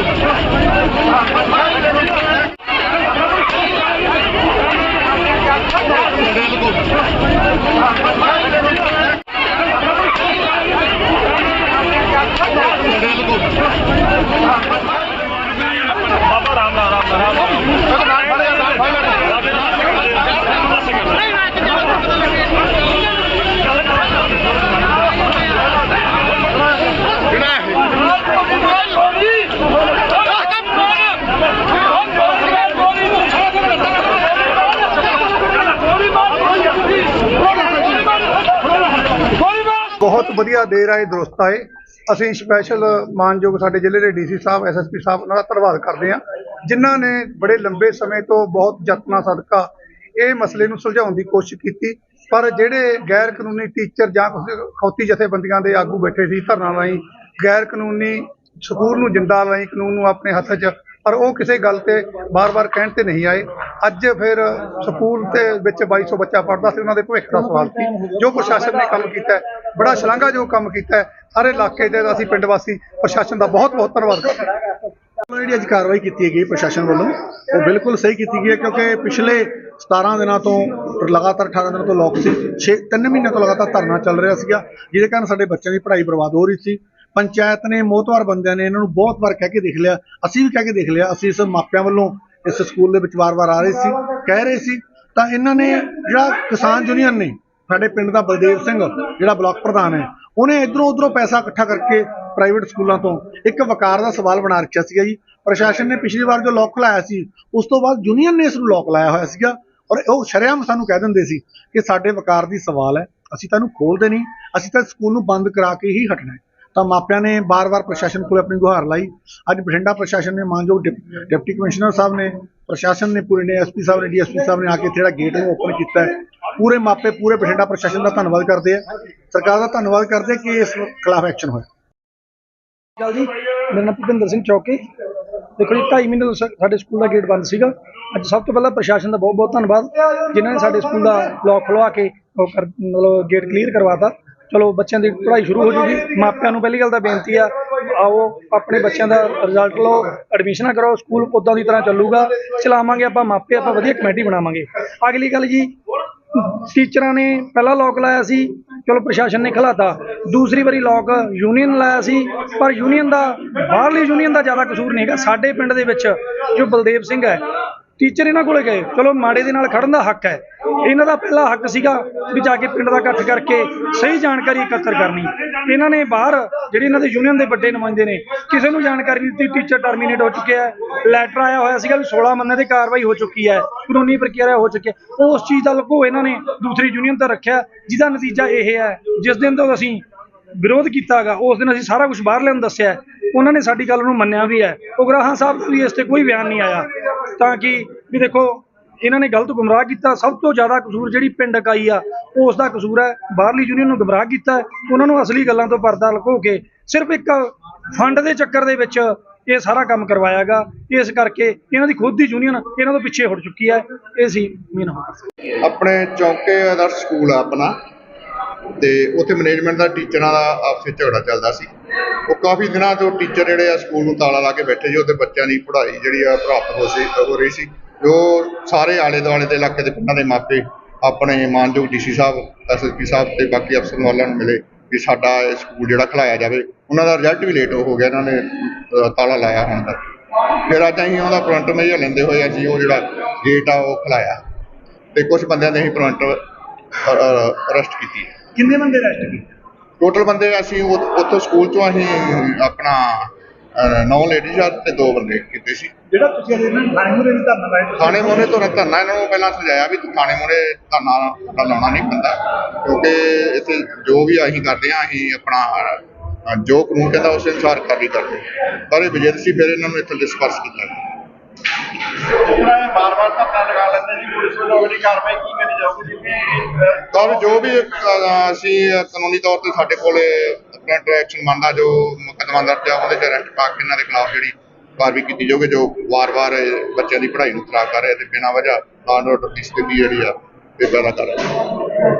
Vamos! ਬਹੁਤ ਵਧੀਆ ਦੇਰ ਆਏ ਦਰੁਸਤ ਆਏ। ਅਸੀਂ ਸਪੈਸ਼ਲ ਮਾਨਯੋਗ ਸਾਡੇ ਜ਼ਿਲ੍ਹੇ ਦੇ ਡੀਸੀ ਸਾਹਿਬ ਐਸਐਸਪੀ ਸਾਹਿਬ ਉਹਨਾਂ ਦਾ ਧੰਨਵਾਦ ਕਰਦੇ ਹਾਂ, ਜਿਨ੍ਹਾਂ ਨੇ ਬੜੇ ਲੰਬੇ ਸਮੇਂ ਤੋਂ ਬਹੁਤ ਯਤਨਾਂ ਸਦਕਾ ਇਹ ਮਸਲੇ ਨੂੰ ਸੁਲਝਾਉਣ ਦੀ ਕੋਸ਼ਿਸ਼ ਕੀਤੀ। ਪਰ ਜਿਹੜੇ ਗੈਰ ਕਾਨੂੰਨੀ ਟੀਚਰ ਜਾਂ ਖੌਤੀ ਜਥੇਬੰਦੀਆਂ ਦੇ ਆਗੂ ਬੈਠੇ ਸੀ ਧਰਨਾ ਰਾਹੀਂ ਗੈਰ ਕਾਨੂੰਨੀ ਸਕੂਲ ਨੂੰ ਜਿੰਦਾ ਰਾਹੀਂ ਕਾਨੂੰਨ ਨੂੰ ਆਪਣੇ ਹੱਥ 'ਚ ਪਰ ਉਹ ਕਿਸੇ ਗੱਲ ਤੇ ਬਾਰ-ਬਾਰ ਕਹਿਣ ਤੇ ਨਹੀਂ ਆਏ। ਅੱਜ ਫਿਰ ਸਕੂਲ ਤੇ ਵਿੱਚ 2200 ਬੱਚਾ ਪੜ੍ਹਦਾ ਸੀ, ਉਹਨਾਂ ਦੇ ਭਵਿੱਖ ਦਾ ਸਵਾਲ ਸੀ। ਜੋ ਪ੍ਰਸ਼ਾਸਨ ਨੇ ਕੰਮ ਕੀਤਾ ਬੜਾ ਸ਼ਲਾਘਾਯੋਗ ਕੰਮ ਕੀਤਾ ਹੈ। ਸਾਰੇ ਇਲਾਕੇ ਦੇ ਅਸੀਂ ਪਿੰਡ ਵਾਸੀ, ਪ੍ਰਸ਼ਾਸਨ ਦਾ ਬਹੁਤ-ਬਹੁਤ ਧੰਨਵਾਦ ਕਰਦੇ ਹਾਂ। ਜਿਹੜੀ ਅੱਜ ਕਾਰਵਾਈ ਕੀਤੀ ਗਈ ਪ੍ਰਸ਼ਾਸਨ ਵੱਲੋਂ, ਉਹ ਬਿਲਕੁਲ ਸਹੀ ਕੀਤੀ ਗਈ ਹੈ, ਕਿਉਂਕਿ ਪਿਛਲੇ 17 ਦਿਨਾਂ ਤੋਂ, ਲਗਾਤਾਰ 18 ਦਿਨਾਂ ਤੋਂ ਲੋਕ ਸੀ 6 3 ਮਹੀਨੇ ਤੋਂ ਲਗਾਤਾਰ ਧਰਨਾ ਚੱਲ ਰਿਹਾ ਸੀਗਾ, ਜਿਹਦੇ ਕਾਰਨ ਸਾਡੇ ਬੱਚਿਆਂ ਦੀ ਪੜ੍ਹਾਈ ਬਰਬਾਦ ਹੋ ਰਹੀ ਸੀ। ਪੰਚਾਇਤ ਨੇ ਮੋਹਤਵਾਰ ਬੰਦਿਆਂ ਨੇ ਇਹਨਾਂ ਨੂੰ ਬਹੁਤ ਵਾਰ ਕਹਿ ਕੇ ਦੇਖ ਲਿਆ। ਅਸੀਂ ਵੀ ਕਹਿ ਕੇ ਦੇਖ ਲਿਆ। ਅਸੀਂ ਇਸ ਮਾਪਿਆਂ ਵੱਲੋਂ ਇਸ ਸਕੂਲ ਦੇ ਵਿੱਚ ਵਾਰ-ਵਾਰ ਆ ਰਹੇ ਸੀ, ਕਹਿ ਰਹੇ ਸੀ। ਤਾਂ ਇਹਨਾਂ ਨੇ ਜਿਹੜਾ ਕਿਸਾਨ ਯੂਨੀਅਨ ਨੇ, ਸਾਡੇ ਪਿੰਡ ਦਾ ਬਲਦੇਵ ਸਿੰਘ, ਜਿਹੜਾ ਬਲਾਕ ਪ੍ਰਧਾਨ ਹੈ, ਉਹਨੇ ਇਧਰੋਂ ਉਧਰੋਂ ਪੈਸਾ ਇਕੱਠਾ ਕਰਕੇ ਪ੍ਰਾਈਵੇਟ ਸਕੂਲਾਂ ਤੋਂ ਇੱਕ ਵਕਾਰ ਦਾ ਸਵਾਲ ਬਣਾ ਰੱਖਿਆ ਸੀਗਾ ਜੀ। ਪ੍ਰਸ਼ਾਸਨ ਨੇ ਪਿਛਲੀ ਵਾਰ ਜੋ ਲੋਕ ਲਾਇਆ ਸੀ, ਉਸ ਤੋਂ ਬਾਅਦ ਯੂਨੀਅਨ ਨੇ ਇਸ ਨੂੰ ਲੋਕ ਲਾਇਆ ਹੋਇਆ ਸੀਗਾ। ਔਰ ਉਹ ਸ਼ਰੇਆਮ ਸਾਨੂੰ ਕਹਿ ਦਿੰਦੇ ਸੀ ਕਿ ਸਾਡੇ ਵਕਾਰ ਦੀ ਸਵਾਲ ਹੈ, ਅਸੀਂ ਤੁਹਾਨੂੰ ਖੋਲਦੇ ਨਹੀਂ, ਅਸੀਂ ਤਾਂ ਸਕੂਲ ਨੂੰ ਬੰਦ ਕਰਾ ਕੇ ਹੀ ਹਟਣਾ ਹੈ। ਤਾਂ ਮਾਪਿਆਂ ਨੇ ਬਾਰ-ਬਾਰ ਪ੍ਰਸ਼ਾਸਨ ਕੋਲ ਆਪਣੀ ਗੁਹਾਰ ਲਾਈ। ਅੱਜ ਬਠਿੰਡਾ ਪ੍ਰਸ਼ਾਸਨ ਨੇ ਮਾਨਯੋਗ ਡਿਪ- ਡਿਪਟੀ ਕਮਿਸ਼ਨਰ ਸਾਹਿਬ ਨੇ, ਪ੍ਰਸ਼ਾਸਨ ਨੇ ਪੂਰੇ ਨੇ ਐਸਪੀ ਸਾਹਿਬ ਨੇ ਡੀਐਸਪੀ ਸਾਹਿਬ ਨੇ ਆ ਕੇ ਜਿਹੜਾ ਗੇਟ ਨੂੰ ਓਪਨ ਕੀਤਾ ਹੈ। ਪੂਰੇ ਮਾਪੇ, ਪੂਰੇ ਬਠਿੰਡਾ ਪ੍ਰਸ਼ਾਸਨ ਦਾ ਧੰਨਵਾਦ ਕਰਦੇ ਆ। ਸਰਕਾਰ ਦਾ ਧੰਨਵਾਦ ਕਰਦੇ ਕਿ ਇਸ ਖਿਲਾਫ ਐਕਸ਼ਨ ਹੋਇਆ। ਗੱਲ ਜੀ, ਮੇਰਾ ਨਾਮ ਭੁਪਿੰਦਰ ਸਿੰਘ ਚੌਕੀ। ਦੇਖੋ ਜੀ 2.5 ਮਹੀਨੇ ਤੋਂ ਸਾਡੇ ਸਕੂਲ ਦਾ ਗੇਟ ਬੰਦ ਸੀਗਾ। ਅੱਜ ਸਭ ਤੋਂ ਪਹਿਲਾਂ ਪ੍ਰਸ਼ਾਸਨ ਦਾ ਬਹੁਤ ਬਹੁਤ ਧੰਨਵਾਦ। ਜਿਨ੍ਹਾਂ ਨੇ ਸਾਡੇ ਸਕੂਲ ਦਾ ਲੋਕ ਖੁਲਵਾ ਕੇ ਉਹ ਮਤਲਬ ਗੇਟ ਕਲੀਅਰ ਕਰਵਾਤਾ। ਚਲੋ ਬੱਚਿਆਂ ਦੀ ਪੜ੍ਹਾਈ ਸ਼ੁਰੂ ਹੋ ਜੂਗੀ। ਮਾਪਿਆਂ ਨੂੰ ਪਹਿਲੀ ਗੱਲ ਤਾਂ ਬੇਨਤੀ ਆ, ਆਓ, ਆਪਣੇ ਬੱਚਿਆਂ ਦਾ ਰਿਜ਼ਲਟ ਲਓ ਐਡਮਿਸ਼ਨਾਂ ਕਰੋ ਸਕੂਲ ਉਦਾਂ ਦੀ ਤਰ੍ਹਾਂ ਚੱਲੂਗਾ। ਚਲਾਵਾਂਗੇ ਆਪਾਂ ਮਾਪੇ, ਆਪਾਂ ਵਧੀਆ ਕਮੇਟੀ ਬਣਾਵਾਂਗੇ। ਅਗਲੀ ਗੱਲ ਜੀ, ਟੀਚਰਾਂ ਨੇ ਪਹਿਲਾ ਲੋਕ ਲਾਇਆ ਸੀ, ਚਲੋ ਪ੍ਰਸ਼ਾਸਨ ਨੇ ਖਿਲਾਤਾ। ਦੂਸਰੀ ਵਾਰੀ ਲੋਕ ਯੂਨੀਅਨ ਲਾਇਆ ਸੀ, ਪਰ ਯੂਨੀਅਨ ਦਾ, ਬਾਹਰਲੀ ਯੂਨੀਅਨ ਦਾ ਜ਼ਿਆਦਾ ਕਸੂਰ ਨਹੀਂ ਹੈਗਾ। ਸਾਡੇ ਪਿੰਡ ਦੇ ਵਿੱਚ ਜੋ ਬਲਦੇਵ ਸਿੰਘ ਹੈ, ਟੀਚਰ ਇਹਨਾਂ ਕੋਲੇ ਗਏ। ਚਲੋ ਮਾੜੇ ਦੇ ਨਾਲ ਖੜਨ ਦਾ ਹੱਕ ਹੈ। ਇਹਨਾਂ ਦਾ ਪਹਿਲਾ ਹੱਕ ਸੀਗਾ ਵੀ ਜਾ ਕੇ ਪਿੰਡ ਦਾ ਇਕੱਠ ਕਰਕੇ ਸਹੀ ਜਾਣਕਾਰੀ ਇਕੱਤਰ ਕਰਨੀ। ਇਹਨਾਂ ਨੇ ਬਾਹਰ ਜਿਹੜੇ ਇਹਨਾਂ ਦੇ ਯੂਨੀਅਨ ਦੇ ਵੱਡੇ ਨੁਮਾਇੰਦੇ ਨੇ, ਕਿਸੇ ਨੂੰ ਜਾਣਕਾਰੀ ਨਹੀਂ ਦਿੱਤੀ ਟੀਚਰ ਟਰਮੀਨੇਟ ਹੋ ਚੁੱਕਿਆ ਹੈ ਲੈਟਰ ਆਇਆ ਹੋਇਆ ਸੀਗਾ ਵੀ 16 ਬੰਦੇ ਤੇ ਕਾਰਵਾਈ ਹੋ ਚੁੱਕੀ ਹੈ, ਕਾਨੂੰਨੀ ਪ੍ਰਕਿਰਿਆ ਹੋ ਚੁੱਕੀ ਹੈ। ਉਸ ਚੀਜ਼ ਦਾ ਲਕੋ ਇਹਨਾਂ ਨੇ ਦੂਸਰੀ ਯੂਨੀਅਨ ਤੇ ਰੱਖਿਆ, ਜਿਹਦਾ ਨਤੀਜਾ ਇਹ ਹੈ, ਜਿਸ ਦਿਨ ਤੋਂ ਅਸੀਂ ਵਿਰੋਧ ਕੀਤਾਗਾ, ਉਸ ਦਿਨ ਅਸੀਂ ਸਾਰਾ ਕੁਝ ਬਾਹਰ ਲੈਣ ਦੱਸਿਆ ਉਹਨਾਂ ਨੇ ਸਾਡੀ ਗੱਲ ਨੂੰ ਮੰਨਿਆ ਵੀ ਹੈ। ਉਗਰਾਹਾਂ ਸਾਹਿਬ ਤੋਂ ਵੀ ਇਸ ਤੇ ਕੋਈ ਬਿਆਨ ਨਹੀਂ ਆਇਆ। ਤਾਂ ਕਿ ਵੀ ਦੇਖੋ ਇਹਨਾਂ ਨੇ ਗਲਤ ਗੁੰਮਰਾਹ ਕੀਤਾ। ਸਭ ਤੋਂ ਜ਼ਿਆਦਾ ਕਸੂਰ ਜਿਹੜੀ ਪਿੰਡ ਇਕਾਈ ਆ, ਉਸ ਦਾ ਕਸੂਰ ਹੈ। ਬਾਹਰਲੀ ਯੂਨੀਅਨ ਨੂੰ ਗੁੰਮਰਾਹ ਕੀਤਾ ਉਹਨਾਂ ਨੂੰ ਅਸਲੀ ਗੱਲਾਂ ਤੋਂ ਪਰਦਾ ਲੁਕੋ ਕੇ ਸਿਰਫ ਇੱਕ ਫੰਡ ਦੇ ਚੱਕਰ ਦੇ ਵਿੱਚ ਇਹ ਸਾਰਾ ਕੰਮ ਕਰਵਾਇਆਗਾ। ਇਸ ਕਰਕੇ ਇਹਨਾਂ ਦੀ ਖੁਦ ਦੀ ਯੂਨੀਅਨ ਇਹਨਾਂ ਤੋਂ ਪਿੱਛੇ ਹਟ ਚੁੱਕੀ ਹੈ। ਇਹ ਸੀ ਮੇਨ ਆਪਣੇ ਚੌਂਕੇ ਆਦਰਸ਼ ਸਕੂਲ ਆ ਆਪਣਾ ਤੇ ਉੱਥੇ ਮੈਨੇਜਮੈਂਟ ਦਾ ਟੀਚਰਾਂ ਦਾ ਆਪਸ ਝਗੜਾ ਚੱਲਦਾ ਸੀ। ਉਹ ਕਾਫੀ ਦਿਨਾਂ ਤੋਂ ਟੀਚਰ ਜਿਹੜੇ ਆ ਸਕੂਲ ਨੂੰ ਤਾਲਾ ਲਾ ਕੇ ਬੈਠੇ ਸੀ। ਉਹਦੇ ਬੱਚਿਆਂ ਦੀ ਪੜ੍ਹਾਈ ਜਿਹੜੀ ਆ ਪ੍ਰਾਪਤ ਹੋ ਸੀ ਹੋ ਰਹੀ ਸੀ। ਜੋ ਸਾਰੇ ਆਲੇ ਦੁਆਲੇ ਦੇ ਇਲਾਕੇ ਦੇ ਪਿੰਡਾਂ ਦੇ ਮਾਪੇ ਆਪਣੇ ਮਾਨਯੋਗ ਡੀਸੀ ਸਾਹਿਬ ਐਸਐਸਪੀ ਸਾਹਿਬ ਤੇ ਬਾਕੀ ਅਫਸਰ ਵਾਲਿਆਂ ਨੂੰ ਮਿਲੇ ਵੀ ਸਾਡਾ ਇਹ ਸਕੂਲ ਜਿਹੜਾ ਖਲਾਇਆ ਜਾਵੇ। ਉਹਨਾਂ ਦਾ ਰਿਜ਼ਲਟ ਵੀ ਲੇਟ ਹੋ ਗਿਆ ਇਹਨਾਂ ਨੇ ਅ, ਤਾਲਾ ਲਾਇਆ ਹੁਣ ਤੱਕ। ਫਿਰ ਅੱਜ ਅਸੀਂ ਉਹਦਾ ਪ੍ਰੰਟ ਮੇਜਰ ਲੈਂਦੇ ਹੋਏ ਅਸੀਂ ਉਹ ਜਿਹੜਾ ਗੇਟ ਆ ਉਹ ਖਲਾਇਆ। ਤੇ ਕੁਝ ਬੰਦਿਆਂ ਦੇ ਅਸੀਂ ਪ੍ਰੰਟ ਅਰੈਸਟ ਕੀਤੀ। ਹੈ ਕਿੰਨੇ ਬੰਦੇ ਰੈਸਟ ਕੀਤੇ? ਟੋਟਲ ਬੰਦੇ ਅਸੀਂ ਉੱਥੋਂ ਸਕੂਲ ਚੋਂ ਅਸੀਂ ਆਪਣਾ ਨੌ ਲੇਡੀਜ਼ ਆ ਤੇ ਦੋ ਬੰਦੇ ਕੀਤੇ ਸੀ। ਜਿਹੜਾ ਤੁਸੀਂ ਅਜੇ ਇਹਨਾਂ ਥਾਣੇ ਮੂਰੇ ਨਹੀਂ ਧਰਨਾ ਲਾਇਆ ਥਾਣੇ ਮੋਹਰੇ ਤੋਂ ਧਰਨਾ ਇਹਨਾਂ ਨੂੰ ਪਹਿਲਾਂ ਸਮਝਾਇਆ ਵੀ ਤੂੰ ਥਾਣੇ ਮੋਹਰੇ ਧਰਨਾ ਲਾਉਣਾ ਨਹੀਂ ਪੈਂਦਾ। ਕਿਉਂਕਿ ਇੱਥੇ ਜੋ ਵੀ ਅਸੀਂ ਕਰਦੇ ਆ ਅਸੀਂ ਆਪਣਾ ਜੋ ਕਾਨੂੰਨ ਕਹਿੰਦਾ ਉਸ ਅਨੁਸਾਰ ਕਾਰਵਾਈ ਕਰਦੇ। ਪਰ ਇਹ ਵਿਜੇ ਸੀ ਫਿਰ ਇਹਨਾਂ ਨੂੰ ਇੱਥੇ ਡਿਸਪਰਸ ਕੀਤਾ। ਬਾਰ-ਬਾਰ ਧਰਨਾ ਲਗਾ ਲੈਂਦੇ ਜੀ ਪੁਲਿਸ ਵੱਲੋਂ ਅਗਲੀ ਕਾਰਵਾਈ ਕੀ ਕਰੀ ਜਾਊਗੀ ਜੀ ਤਾਂ ਜੋ ਵੀ ਅਸੀਂ ਕਾਨੂੰਨੀ ਤੌਰ ਤੇ ਸਾਡੇ ਕੋਲੇ ਐਕਸ਼ਨ ਬਣਦਾ ਜੋ ਮੁਕੱਦਮਾ ਦਰਜ ਆ ਉਹਦੇ ਚ ਅਰੈਸਟ ਪਾ ਕੇ ਇਹਨਾਂ ਦੇ ਖਿਲਾਫ ਜਿਹੜੀ ਕਾਰਵਾਈ ਕੀਤੀ ਜਾਊਗੀ, ਜੋ ਵਾਰ-ਵਾਰ ਬੱਚਿਆਂ ਦੀ ਪੜ੍ਹਾਈ ਨੂੰ ਖਰਾਬ ਕਰ ਰਿਹਾ ਤੇ ਬਿਨਾਂ ਵਜ੍ਹਾ ਲਾਅ ਆਰਡਰ ਦੀ ਸਥਿਤੀ ਜਿਹੜੀ ਆ, ਇਹ ਪੈਦਾ ਕਰ ਰਹੇ